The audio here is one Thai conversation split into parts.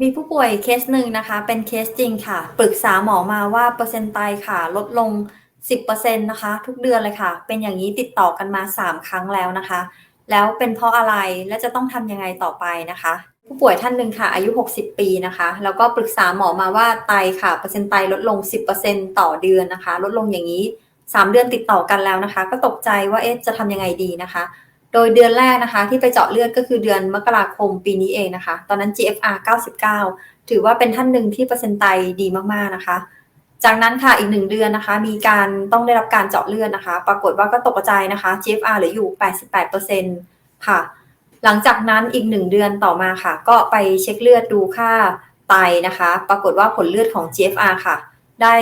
มีผู้ป่วยเคสหนึ่งนะคะ เป็นเคสจริงค่ะ ปรึกษาหมอมาว่าเปอร์เซ็นต์ไตค่ะ ลดลง 10%นะคะ ทุกเดือนเลยค่ะ เป็นอย่างนี้ติดต่อกันมา 3 ครั้งแล้วนะคะ แล้วเป็นเพราะอะไรและจะต้องทำยังไงต่อไปนะคะ ผู้ป่วยท่านหนึ่งค่ะ อายุ 60 ปีนะคะ แล้วก็ปรึกษาหมอมาว่าไตค่ะเปอร์เซ็นต์ไตลดลง 10%ต่อเดือนนะคะ ลดลงอย่างนี้ 3 เดือนติดต่อกันแล้วนะคะ ก็ตกใจว่าเอ๊ะจะทำยังไงดีนะคะ โดยเดือนแรกนะคะ ที่ไปเจาะเลือดก็คือเดือนมกราคมปีนี้เองนะคะ ตอนนั้น GFR 99 ถือว่าเป็นท่านหนึ่งที่เปอร์เซ็นต์ไตดีมากๆนะคะ จากนั้นค่ะอีกหนึ่งเดือนนะคะ มีการต้องได้รับการเจาะเลือดนะคะ ปรากฏว่าก็ตกใจนะคะ GFR เหลืออยู่ 88%ค่ะ หลังจากนั้นอีกหนึ่งเดือนต่อมาค่ะ ก็ไปเช็คเลือดดูค่าไตนะคะ ปรากฏว่าผลเลือดของ GFR ค่ะ ได้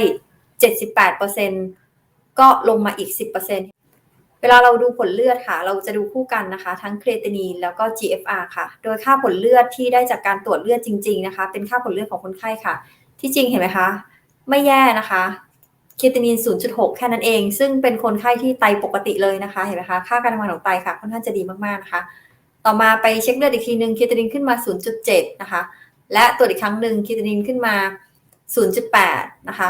78%ก็ลงมาอีก 10% เวลาเราดูผลเลือดค่ะ เราจะดูคู่กันนะคะ ทั้งเครตินีนแล้วก็ GFR ค่ะ โดยค่าผลเลือดที่ได้จากการตรวจเลือดจริง ๆ นะคะ เป็นค่าผลเลือดของคนไข้ค่ะ ที่จริงเห็นไหมคะ ไม่แย่นะคะเคตินีน 0.6 แค่นั้นเอง ซึ่งเป็นคนไข้ที่ไตปกติเลยนะคะ เห็นไหมคะ ค่าการทำงานของไตค่ะ ค่อนข้างจะดีมากๆนะคะ ต่อมาไปเช็คเลือดอีกทีหนึ่งเคตินินขึ้นมา 0.7 นะคะ และตรวจอีกครั้งหนึ่งเคตินินขึ้นมา 0.8 นะคะ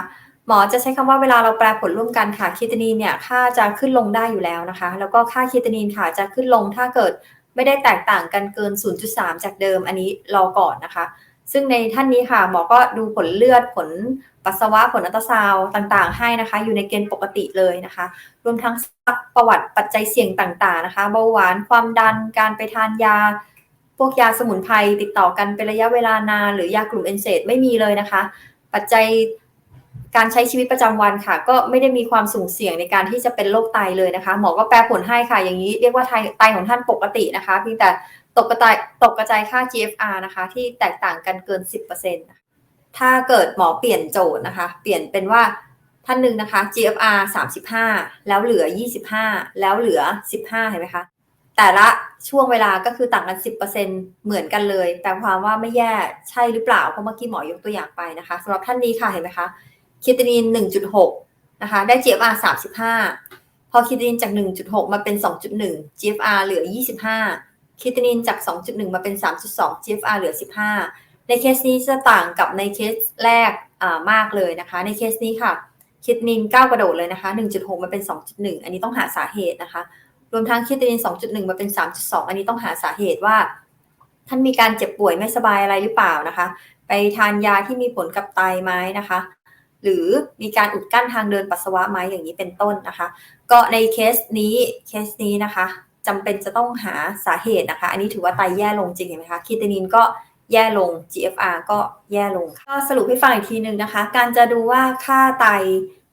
มอจะใช้คำว่าเวลาเราแปลผลร่วมกันค่ะเคตินีนเนี่ยค่าจะขึ้นลงได้อยู่แล้วนะคะ แล้วก็ค่าเคตินีนค่ะจะขึ้นลงถ้าเกิดไม่ได้แตกต่างกันเกิน 0.3 จากเดิมอันนี้รอก่อนนะคะ ซึ่งในท่านนี้ค่ะหมอก็ดูผลเลือดผลปัสสาวะผลอัลตราซาวด์ต่างๆ ให้นะคะ อยู่ในเกณฑ์ปกติเลยนะคะ รวมทั้งประวัติปัจจัยเสี่ยงต่างๆนะคะเบาหวานความดันการไปทานยา พวกยาสมุนไพรติดต่อกันเป็นระยะเวลานานหรือยากลุ่มเอนเซดไม่มีเลยนะคะ ปัจจัย การใช้ชีวิตประจำวันค่ะ ก็ไม่ได้มีความสุ่มเสี่ยงในการที่จะเป็นโรคไตเลยนะคะ หมอก็แปลผลให้ค่ะ อย่างนี้เรียกว่าไตไตของท่านปกตินะคะเพียงแต่ตกกระจายตกกระจายค่า GFR นะคะ ที่แตกต่างกันเกิน 10%ถ้าเกิดหมอเปลี่ยนโจทย์นะคะ เปลี่ยนเป็นว่าท่านหนึ่งนะคะ GFR 35 แล้วเหลือ 25 แล้วเหลือ 15 เห็นไหมคะแต่ละช่วงเวลาก็คือต่างกัน 10%เหมือนกันเลย แต่ความว่าไม่แย่ใช่หรือเปล่าเพราะเมื่อกี้หมอยกตัวอย่างไปนะคะสำหรับท่านนี้ค่ะเห็นไหมคะ คิตานีน 1.6 นะคะ ได้ GFR 35 พอคิตานีนจาก 1.6 มาเป็น 2.1 GFR เหลือ 25คิตานีนจาก 2.1 มาเป็น 3.2 GFR เหลือ 15 ในเคสนี้จะต่างกับในเคสแรกมากเลยนะคะ ในเคสนี้ค่ะคิตานีนก้าวกระโดดเลยนะคะ 1.6 มาเป็น 2.1 อันนี้ต้องหาสาเหตุนะคะ รวมทั้งคิตานีน2.1 มาเป็น 3.2 อันนี้ต้องหาสาเหตุว่า ท่านมีการเจ็บป่วยไม่สบายอะไรหรือเปล่านะคะ ไปทานยาที่มีผลกับไตไหมนะคะ หรือมีการอุดกั้นทางเดินปัสสาวะไหมอย่างนี้เป็นต้นนะคะ ก็ในเคสนี้เคสนี้นะคะจำเป็นจะต้องหาสาเหตุนะคะ อันนี้ถือว่าไตแย่ลงจริงเห็นไหมคะคีตนินก็แย่ลง GFR ก็แย่ลงก็สรุปให้ฟังอีกทีหนึ่งนะคะ การจะดูว่าค่าไต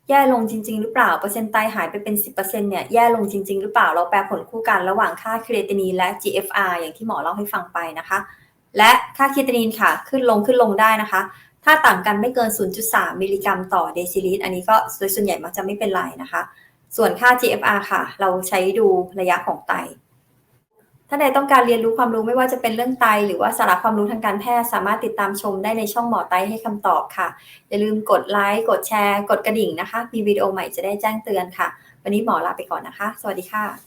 แย่ลงจริง ๆ หรือเปล่า เปอร์เซ็นต์ไตหายไปเป็น 10%เนี่ยแย่ลงจริง ๆ หรือเปล่า เราแปลผลคู่กันระหว่างค่าครตินีนและ GFR อย่างที่หมอเล่าให้ฟังไปนะคะ และค่าเตนีนค่ะ ขึ้นลงขึ้นลงได้นะคะ ถ้าต่างกันไม่เกิน 0.3 มิลลิกรัมต่อเดซิลิตร อันนี้ก็โดยส่วนใหญ่มักจะไม่เป็นไรนะคะ ส่วนค่า GFR ค่ะ เราใช้ดูระยะของไต ถ้าใดต้องการเรียนรู้ความรู้ไม่ว่าจะเป็นเรื่องไต หรือว่าสาระความรู้ทางการแพทย์ สามารถติดตามชมได้ในช่องหมอไตให้คำตอบค่ะ อย่าลืมกดไลค์ กดแชร์ กดกระดิ่งนะคะ มีวิดีโอใหม่จะได้แจ้งเตือนค่ะ วันนี้หมอลาไปก่อนนะคะ สวัสดีค่ะ